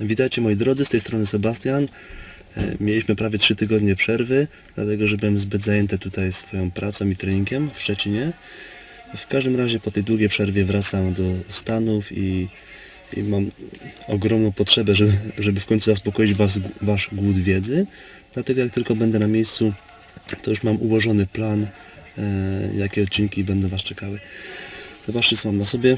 Witajcie moi drodzy, z tej strony Sebastian. E, Mieliśmy prawie 3 tygodnie przerwy, dlatego że byłem zbyt zajęty tutaj swoją pracą i treningiem w Szczecinie. W każdym razie po tej długiej przerwie wracam do Stanów i, i mam ogromną potrzebę, żeby, żeby w końcu zaspokoić was, wasz głód wiedzy. Dlatego jak tylko będę na miejscu, to już mam ułożony plan, e, jakie odcinki będą was czekały. Zobaczcie co mam na sobie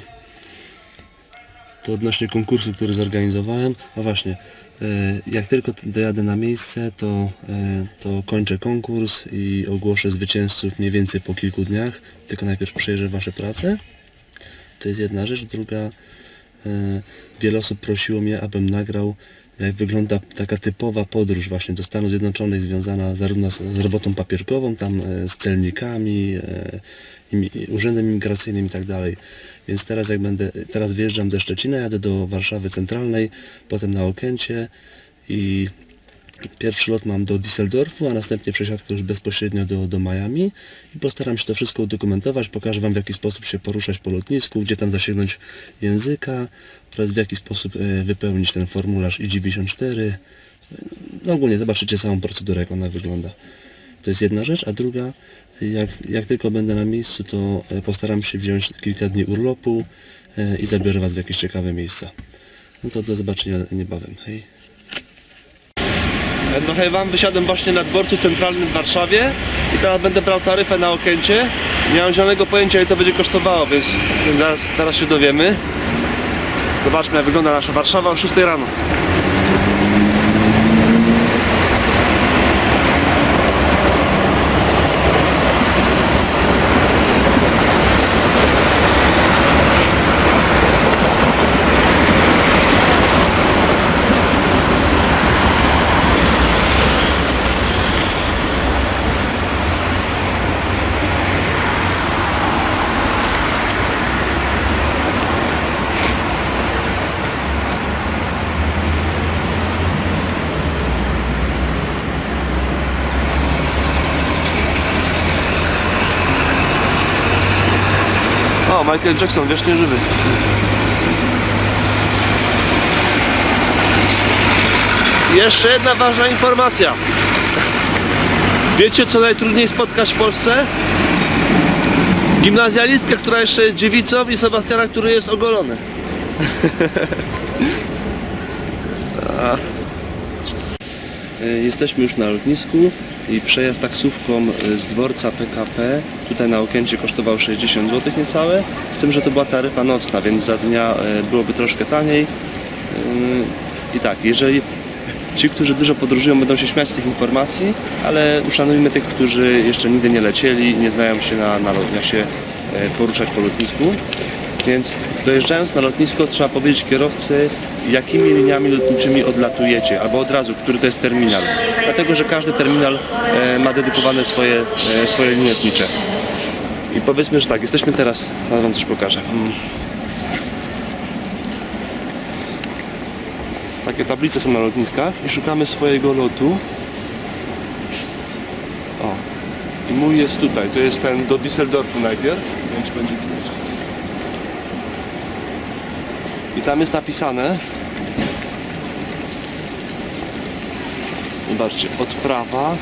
to odnośnie konkursu, który zorganizowałem. A właśnie, e, jak tylko dojadę na miejsce, to, e, to kończę konkurs i ogłoszę zwycięzców mniej więcej po kilku dniach. Tylko najpierw przejrzę Wasze prace. To jest jedna rzecz. Druga, e, wiele osób prosiło mnie, abym nagrał jak wygląda taka typowa podróż właśnie do Stanów Zjednoczonych związana zarówno z, z robotą papierkową, tam e, z celnikami, e, imi- urzędem imigracyjnym i tak dalej. Więc teraz jak będę, teraz wyjeżdżam ze Szczecina, jadę do Warszawy Centralnej, potem na Okęcie i Pierwszy lot mam do Düsseldorfu, a następnie przesiadkę już bezpośrednio do, do Miami i postaram się to wszystko udokumentować, pokażę Wam w jaki sposób się poruszać po lotnisku, gdzie tam zasięgnąć języka oraz w jaki sposób e, wypełnić ten formularz I-94. No ogólnie zobaczycie całą procedurę, jak ona wygląda. To jest jedna rzecz, a druga, jak, jak tylko będę na miejscu, to e, postaram się wziąć kilka dni urlopu e, i zabiorę Was w jakieś ciekawe miejsca. No to do zobaczenia niebawem. Hej! No hej wam, wysiadłem właśnie na dworcu centralnym w Warszawie i teraz będę brał taryfę na Okęcie. Nie mam zielonego pojęcia ile to będzie kosztowało, więc, więc zaraz, zaraz się dowiemy. Zobaczmy jak wygląda nasza Warszawa o 6 rano. Michael Jackson, wiecznie żywy. Jeszcze jedna ważna informacja. Wiecie co najtrudniej spotkać w Polsce? Gimnazjalistkę, która jeszcze jest dziewicą i Sebastiana, który jest ogolony. Y, Jesteśmy już na lotnisku i przejazd taksówką y, z dworca PKP tutaj na Okęcie kosztował 60 zł niecałe, z tym, że to była taryfa nocna, więc za dnia y, byłoby troszkę taniej. Y, I tak, jeżeli ci, którzy dużo podróżują będą się śmiać z tych informacji, ale uszanujmy tych, którzy jeszcze nigdy nie lecieli, nie znają się na, na jak się poruszać po lotnisku. Więc dojeżdżając na lotnisko trzeba powiedzieć kierowcy, jakimi liniami lotniczymi odlatujecie, albo od razu, który to jest terminal. Dlatego, że każdy terminal e, ma dedykowane swoje, e, swoje linie lotnicze. I powiedzmy, że tak, jesteśmy teraz, zaraz wam coś pokażę. Mm. Takie tablice są na lotniskach i szukamy swojego lotu. O, i mój jest tutaj, to jest ten do Düsseldorfu najpierw. Nie wiem, czy będzie. I tam jest napisane Zobaczcie, odprawa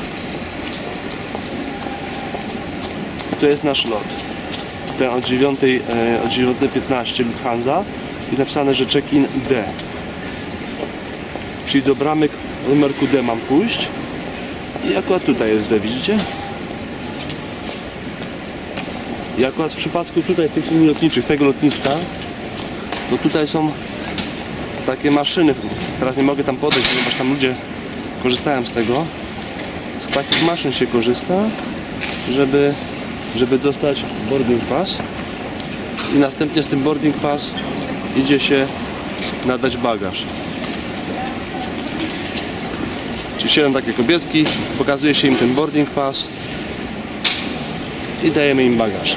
to jest nasz lot. Ten od 9, od 9.15 Lufthansa i napisane, że check-in D. Czyli do bramek numerku D mam pójść. I akurat tutaj jest D, widzicie? I akurat w przypadku tutaj tych linii lotniczych, tego lotniska to tutaj są takie maszyny, teraz nie mogę tam podejść, ponieważ tam ludzie korzystają z tego z takich maszyn się korzysta żeby, żeby dostać boarding pass i następnie z tym boarding pass idzie się nadać bagaż Czyli 7 takie kobietki, pokazuje się im ten boarding pass i dajemy im bagaż.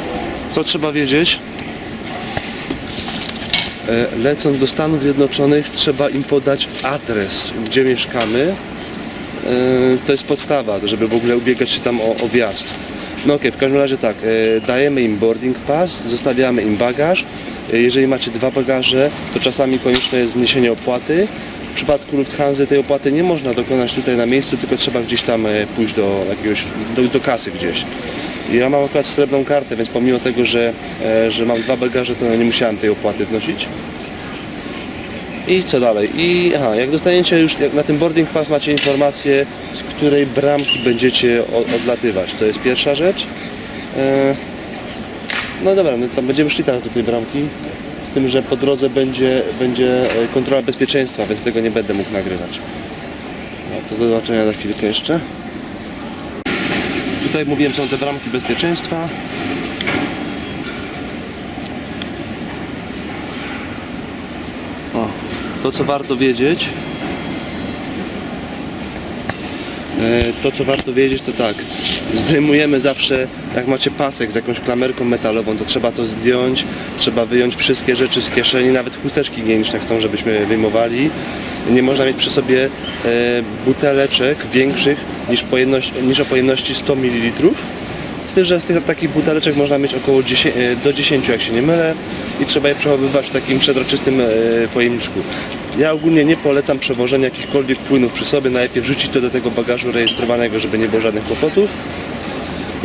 Co trzeba wiedzieć? E, Lecąc do Stanów Zjednoczonych trzeba im podać adres, gdzie mieszkamy. E, To jest podstawa, żeby w ogóle ubiegać się tam o, o wjazd. No okej, w każdym razie tak, e, dajemy im boarding pass, zostawiamy im bagaż. E, Jeżeli macie dwa bagaże, to czasami konieczne jest wniesienie opłaty. W przypadku Lufthansa tej opłaty nie można dokonać tutaj na miejscu, tylko trzeba gdzieś tam pójść do jakiegoś, do, do kasy gdzieś. Ja mam akurat srebrną kartę, więc pomimo tego, że, że mam dwa bagaże, to nie musiałem tej opłaty wnosić. I co dalej? I aha, jak dostaniecie już jak na tym boarding pass macie informację, z której bramki będziecie odlatywać. To jest pierwsza rzecz. E, no dobra, no to będziemy szli teraz do tej bramki. Z tym, że po drodze będzie, będzie e, kontrola bezpieczeństwa, więc tego nie będę mógł nagrywać. No to do zobaczenia za chwilkę jeszcze. Tutaj mówiłem, są te bramki bezpieczeństwa. To co warto wiedzieć. E, To co warto wiedzieć to tak, zdejmujemy zawsze, jak macie pasek z jakąś klamerką metalową, to trzeba to zdjąć, trzeba wyjąć wszystkie rzeczy z kieszeni, nawet chusteczki higieniczne chcą, żebyśmy wyjmowali. Nie można mieć przy sobie e, buteleczek większych niż, pojemność, niż o pojemności 100 ml. Z tym, że z tych takich buteleczek można mieć około 10, e, do 10, jak się nie mylę, i trzeba je przechowywać w takim przezroczystym e, pojemniczku. Ja ogólnie nie polecam przewożenia jakichkolwiek płynów przy sobie, najlepiej wrzucić to do tego bagażu rejestrowanego, żeby nie było żadnych kłopotów.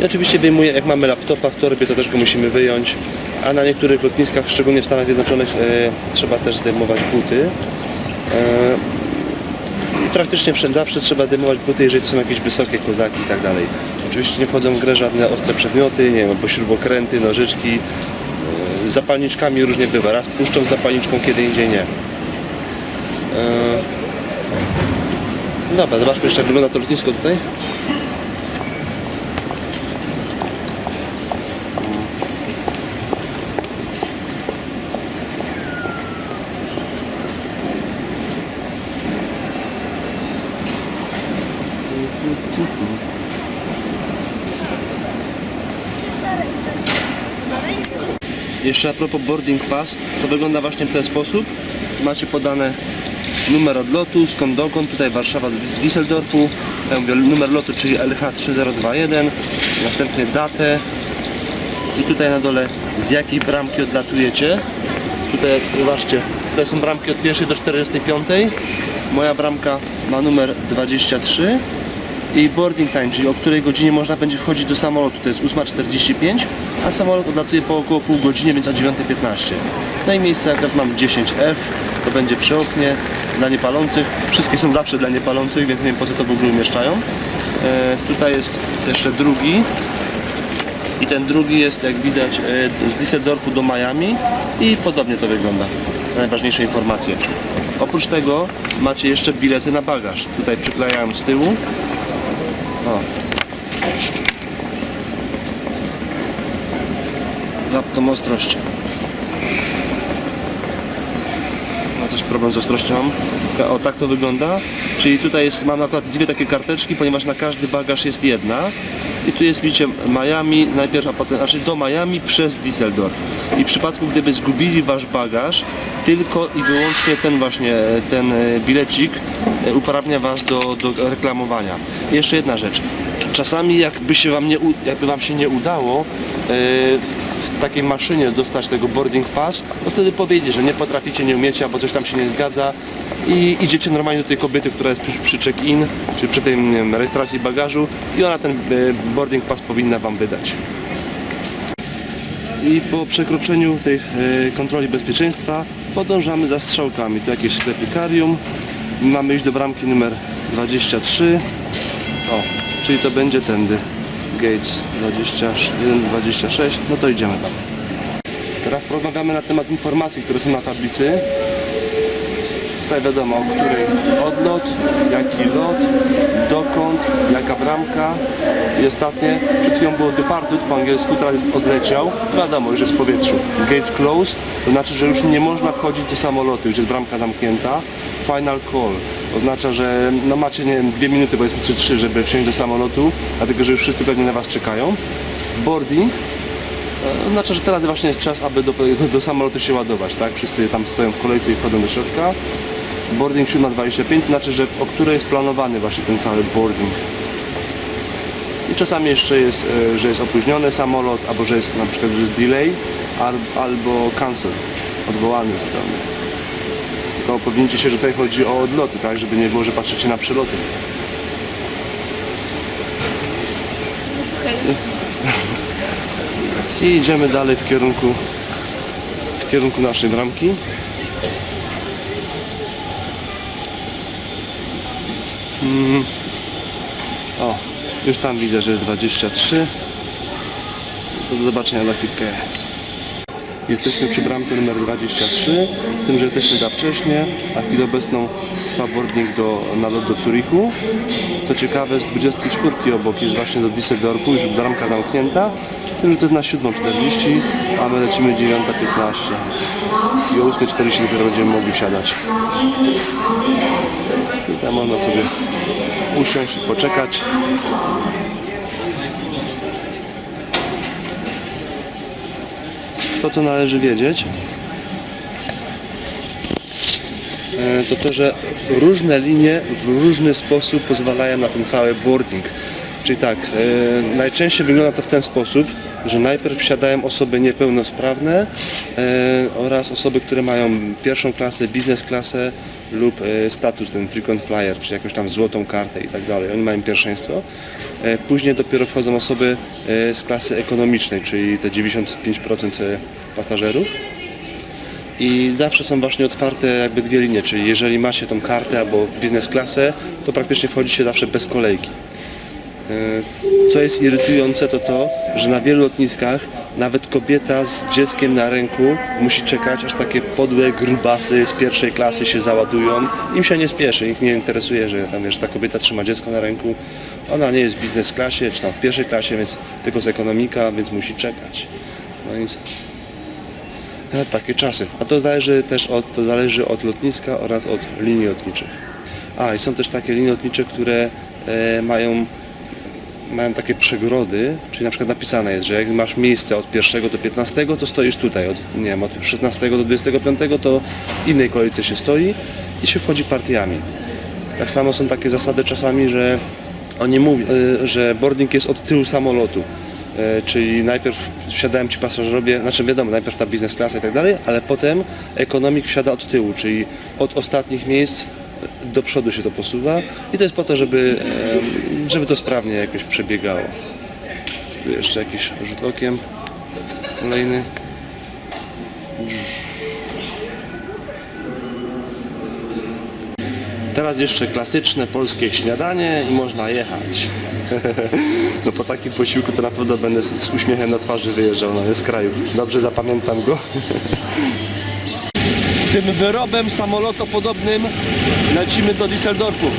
I oczywiście wyjmuję, jak mamy laptopa w torbie, to też go musimy wyjąć, a na niektórych lotniskach, szczególnie w Stanach Zjednoczonych, e, trzeba też zdejmować buty. Praktycznie wszędzie zawsze trzeba dymować buty, jeżeli to są jakieś wysokie kozaki i tak dalej. Oczywiście nie wchodzą w grę żadne ostre przedmioty, nie wiem, albo śrubokręty, nożyczki. Z zapalniczkami różnie bywa. Raz puszczą z zapalniczką, kiedy indziej nie. Yy. Dobra, zobaczmy jeszcze jak wygląda to lotnisko tutaj. Jeszcze a propos boarding pass, to wygląda właśnie w ten sposób. Macie podane numer odlotu, skąd dokąd, tutaj Warszawa do Düsseldorfu, numer lotu, czyli LH3021, następnie datę i tutaj na dole z jakiej bramki odlatujecie. Tutaj zobaczcie, tutaj są bramki od 1 do 45. Moja bramka ma numer 23 i boarding time, czyli o której godzinie można będzie wchodzić do samolotu, to jest 8.45, a samolot odlatuje po około pół godzinie, więc o 9.15. No i miejsce akurat mam 10F, to będzie przy oknie dla niepalących. Wszystkie są zawsze dla niepalących, więc nie wiem po co to w ogóle umieszczają. E, tutaj jest jeszcze drugi, i ten drugi jest jak widać e, z Düsseldorfu do Miami i podobnie to wygląda. Najważniejsze informacje. Oprócz tego macie jeszcze bilety na bagaż. Tutaj przyklejają z tyłu. O. Laptop ostrość. Ma coś problem z ostrością. O, tak to wygląda. Czyli tutaj jest, mam akurat dwie takie karteczki, ponieważ na każdy bagaż jest jedna. I tu jest, widzicie, Miami najpierw, a potem, znaczy do Miami przez Düsseldorf. I w przypadku, gdyby zgubili wasz bagaż, tylko i wyłącznie ten właśnie, ten e, bilecik e, uprawnia was do, do reklamowania. Jeszcze jedna rzecz. Czasami jakby się wam nie, jakby wam się nie udało e, w, takiej maszynie dostać tego boarding pass, to wtedy powiedzieć, że nie potraficie, nie umiecie, albo coś tam się nie zgadza i idziecie normalnie do tej kobiety, która jest przy, check-in, czy przy tej wiem, rejestracji bagażu i ona ten boarding pass powinna wam wydać. I po przekroczeniu tej kontroli bezpieczeństwa podążamy za strzałkami. Tu jakieś sklepikarium. Mamy iść do bramki numer 23. O, czyli to będzie tędy. Gates 21, 26. No to idziemy tam. Teraz porozmawiamy na temat informacji, które są na tablicy. Tutaj wiadomo, o której odlot, jaki lot, dokąd, jaka bramka. I ostatnie, przed chwilą było departed po angielsku, teraz jest odleciał. Wiadomo, już jest w powietrzu. Gate close, to znaczy, że już nie można wchodzić do samolotu, już jest bramka zamknięta. Final call oznacza, że no macie, nie wiem, dwie minuty, powiedzmy, czy trzy, żeby wsiąść do samolotu, dlatego, że już wszyscy pewnie na Was czekają. Boarding, E, Znaczy, że teraz właśnie jest czas, aby do, do, do samolotu się ładować, tak? Wszyscy tam stoją w kolejce i wchodzą do środka. Boarding 7.25, znaczy, że o której jest planowany właśnie ten cały boarding. I czasami jeszcze jest, e, że jest opóźniony samolot, albo że jest na przykład, że jest delay, al, albo cancel, odwołany zupełnie. Tylko powinniście się, że tutaj chodzi o odloty, tak? Żeby nie było, że patrzycie na przeloty. I idziemy dalej w kierunku w kierunku naszej bramki. Mm. O, już tam widzę, że 23. To do zobaczenia za chwilkę. Jesteśmy przy bramce numer 23, z tym, że jesteśmy za wcześnie, a w chwili obecną trwa boarding do, na lot do Zurichu. Co ciekawe, z 24 obok jest właśnie do Düsseldorfu, już bramka zamknięta, tym, że to jest na 7.40, a my lecimy 9.15 i o 8.40 dopiero będziemy mogli wsiadać. I tam można sobie usiąść i poczekać. To, co należy wiedzieć, e, to to, że różne linie w różny sposób pozwalają na ten cały boarding. Czyli tak, e, najczęściej wygląda to w ten sposób, że najpierw wsiadają osoby niepełnosprawne e, oraz osoby, które mają pierwszą klasę, biznes klasę lub e, status, ten frequent flyer, czy jakąś tam złotą kartę i tak dalej. Oni mają pierwszeństwo. E, Później dopiero wchodzą osoby z klasy ekonomicznej, czyli te 95% pasażerów. I zawsze są właśnie otwarte jakby dwie linie, czyli jeżeli macie tą kartę albo biznes klasę, to praktycznie wchodzi się zawsze bez kolejki. E, Co jest irytujące to to, że na wielu lotniskach nawet kobieta z dzieckiem na ręku musi czekać, aż takie podłe grubasy z pierwszej klasy się załadują. Im się nie spieszy, ich nie interesuje, że tam wiesz, ta kobieta trzyma dziecko na ręku. Ona nie jest w biznes klasie, czy tam w pierwszej klasie, więc tylko z ekonomika, więc musi czekać. No więc E, takie czasy. A to zależy też od, to zależy od lotniska oraz od linii lotniczych. A i są też takie linie lotnicze, które e, mają, mają takie przegrody, czyli na przykład napisane jest, że jak masz miejsce od 1 do 15, to stoisz tutaj, od, nie wiem, od 16 do 25 to innej kolejce się stoi i się wchodzi partiami. Tak samo są takie zasady czasami, że oni mówią, e, że boarding jest od tyłu samolotu. E, Czyli najpierw wsiadają ci pasażerowie, znaczy wiadomo, najpierw ta biznes klasa i tak dalej, ale potem ekonomik wsiada od tyłu, czyli od ostatnich miejsc do przodu się to posuwa i to jest po to, żeby, żeby to sprawnie jakoś przebiegało. Tu jeszcze jakiś rzut okiem. Kolejny. Teraz jeszcze klasyczne polskie śniadanie i można jechać. No po takim posiłku to na pewno będę z, z uśmiechem na twarzy wyjeżdżał no, z kraju. Dobrze zapamiętam go. Tym wyrobem samolotopodobnym lecimy do Düsseldorfu.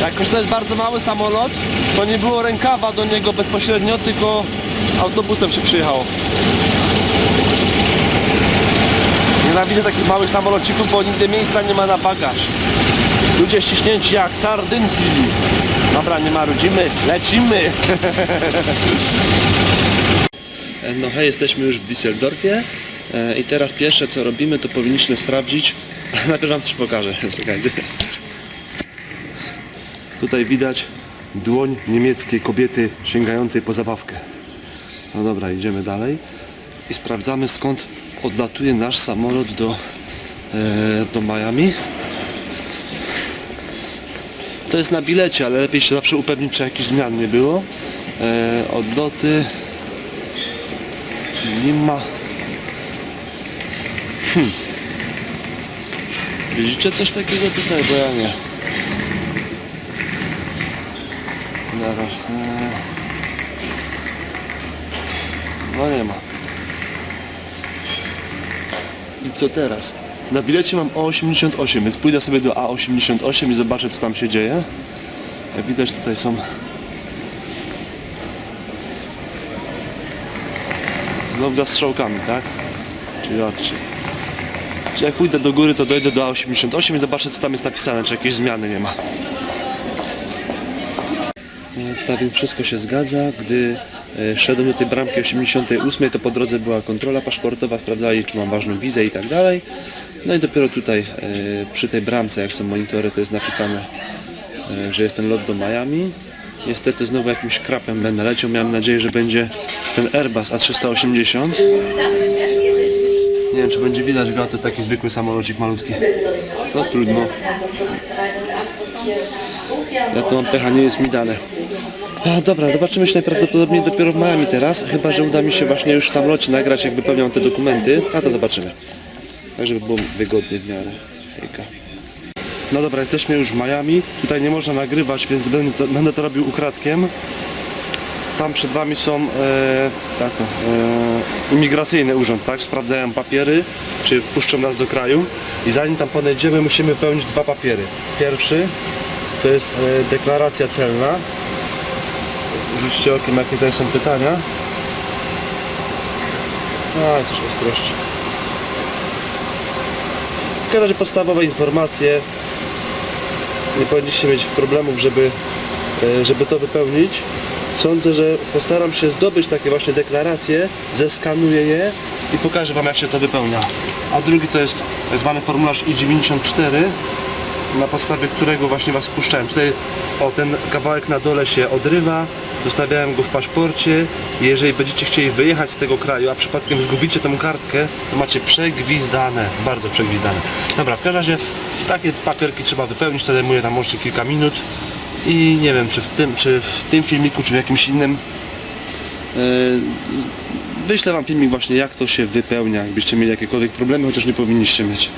Jakoś to jest bardzo mały samolot, to nie było rękawa do niego bezpośrednio, tylko autobusem się przyjechało. Nienawidzę takich małych samolocików, bo nigdy miejsca nie ma na bagaż. Ludzie ściśnięci jak sardynki. Dobra, nie marudzimy, lecimy. No hej, jesteśmy już w Düsseldorfie i teraz pierwsze co robimy to powinniśmy sprawdzić, najpierw wam coś pokażę, czekajcie. Tutaj widać dłoń niemieckiej kobiety sięgającej po zabawkę. No dobra, idziemy dalej i sprawdzamy skąd odlatuje nasz samolot do, e, do Miami. To jest na bilecie, ale lepiej się zawsze upewnić, czy jakichś zmian nie było. E, odloty. Nie ma. Hmm. Widzicie coś takiego tutaj, bo ja nie. Zaraz. e. No nie ma. I co teraz? Na bilecie mam A88, więc pójdę sobie do A88 i zobaczę co tam się dzieje. Jak widać tutaj są Znowu za strzałkami, tak? Czy jak? Czy, czy jak pójdę do góry to dojdę do A88 i zobaczę co tam jest napisane, czy jakieś zmiany nie ma. Tak więc wszystko się zgadza. Gdy e, szedłem do tej bramki 88, to po drodze była kontrola paszportowa, sprawdzali czy mam ważną wizę i tak dalej. No i dopiero tutaj e, przy tej bramce, jak są monitory, to jest napisane, e, że jest ten lot do Miami. Niestety znowu jakimś krapem będę leciał. Miałem nadzieję, że będzie ten Airbus A380. Nie wiem, czy będzie widać go, to taki zwykły samolocik malutki. To trudno. Ja to mam pecha, nie jest mi dane. A, dobra, zobaczymy się najprawdopodobniej dopiero w Miami teraz, chyba że uda mi się właśnie już w samolocie nagrać, jak wypełniam te dokumenty, a to zobaczymy. Tak, żeby było wygodnie w miarę. No dobra, jesteśmy już w Miami. Tutaj nie można nagrywać, więc będę to, będę to robił ukradkiem. Tam przed wami są e, tak, e, imigracyjny urząd, tak? Sprawdzają papiery, czy wpuszczą nas do kraju. I zanim tam podejdziemy, musimy pełnić dwa papiery. Pierwszy to jest e, deklaracja celna. Rzućcie okiem, jakie tutaj są pytania. A, jest coś ostrości. W każdym razie podstawowe informacje. Nie powinniście mieć problemów, żeby, e, żeby to wypełnić. Sądzę, że postaram się zdobyć takie właśnie deklaracje, zeskanuję je i pokażę Wam jak się to wypełnia. A drugi to jest tak zwany formularz I-94 na podstawie którego właśnie Was puszczałem. Tutaj o ten kawałek na dole się odrywa, zostawiałem go w paszporcie jeżeli będziecie chcieli wyjechać z tego kraju, a przypadkiem zgubicie tą kartkę, to macie przegwizdane, bardzo przegwizdane. Dobra, w każdym razie takie papierki trzeba wypełnić, to zajmuje tam łącznie kilka minut i nie wiem czy w tym, czy w tym filmiku, czy w jakimś innym yy, wyślę Wam filmik właśnie jak to się wypełnia, jakbyście mieli jakiekolwiek problemy, chociaż nie powinniście mieć.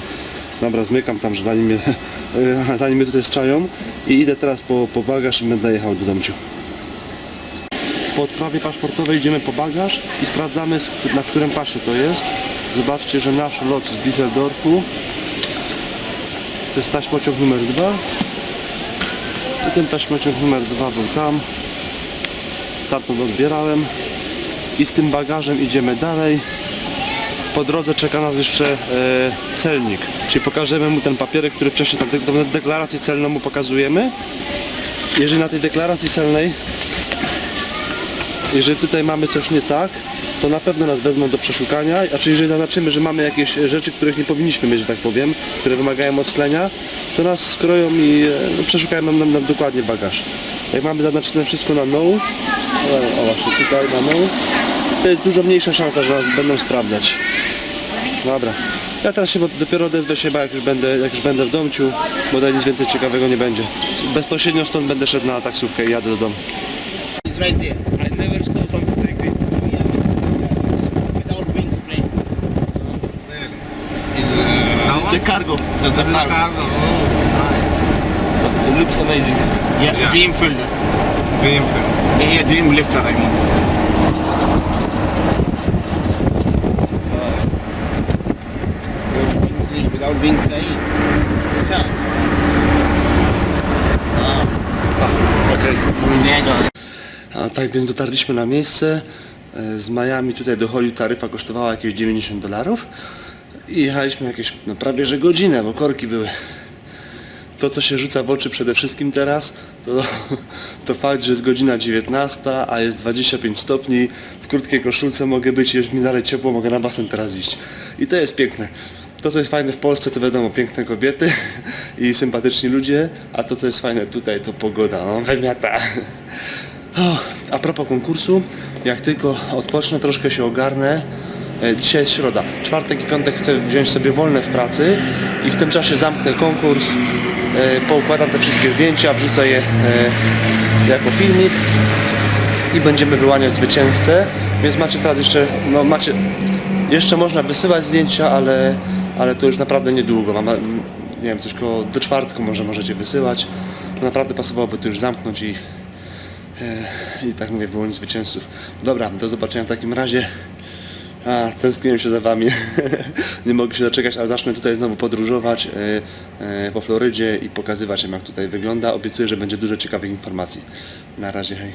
Dobra, zmykam tam, że zanim mnie, zanim mnie tutaj czają i idę teraz po, po bagaż i będę jechał do domciu. Po odprawie paszportowej idziemy po bagaż i sprawdzamy na którym pasie to jest. Zobaczcie, że nasz lot z Düsseldorfu to jest taśmociąg numer 2 i ten taśmociąg numer 2 był tam. Stamtąd odbierałem i z tym bagażem idziemy dalej po drodze czeka nas jeszcze e, celnik, czyli pokażemy mu ten papierek, który wcześniej, tę tę deklarację celną mu pokazujemy. Jeżeli na tej deklaracji celnej, jeżeli tutaj mamy coś nie tak, to na pewno nas wezmą do przeszukania, a jeżeli zaznaczymy, że mamy jakieś rzeczy, których nie powinniśmy mieć, że tak powiem, które wymagają odslenia, to nas skroją i e, no, przeszukają nam, nam, nam dokładnie bagaż. Jak mamy zaznaczone wszystko na no, o, o właśnie tutaj na no, to jest dużo mniejsza szansa, że nas będą sprawdzać. Dobra. Ja teraz się dopiero odezwę się, chyba jak już będę, jak już będę w domciu, bo tutaj nic więcej ciekawego nie będzie. Bezpośrednio stąd będę szedł na taksówkę i jadę do domu. cargo. The, the cargo. cargo. Oh, nice. It looks amazing. Yeah, yeah. beam filler. Beam filler. Yeah, beam lifter, I mean. without being staying. Ah. Ah, A tak więc dotarliśmy na miejsce. E, z Miami tutaj do Holiu taryfa kosztowała jakieś 90 dolarów. I jechaliśmy jakieś no, prawie że godzinę, bo korki były. To co się rzuca w oczy przede wszystkim teraz, to, to fakt, że jest godzina 19, a jest 25 stopni. W krótkiej koszulce mogę być, jest mi dalej ciepło, mogę na basen teraz iść. I to jest piękne. To co jest fajne w Polsce to wiadomo piękne kobiety i sympatyczni ludzie, a to co jest fajne tutaj to pogoda, no, wymiata. A propos konkursu, jak tylko odpocznę, troszkę się ogarnę. E, Dzisiaj jest środa. Czwartek i piątek chcę wziąć sobie wolne w pracy i w tym czasie zamknę konkurs, e, poukładam te wszystkie zdjęcia, wrzucę je e, jako filmik i będziemy wyłaniać zwycięzcę. Więc macie teraz jeszcze, no macie, jeszcze można wysyłać zdjęcia, ale, ale to już naprawdę niedługo. Mam, nie wiem, coś koło do czwartku może możecie wysyłać. Naprawdę pasowałoby to już zamknąć i, i tak mówię, wyłonić zwycięzców. Dobra, do zobaczenia w takim razie. A, tęskniłem się za Wami. Nie mogę się doczekać, ale zacznę tutaj znowu podróżować e, e, po Florydzie i pokazywać jak tutaj wygląda. Obiecuję, że będzie dużo ciekawych informacji. Na razie, hej.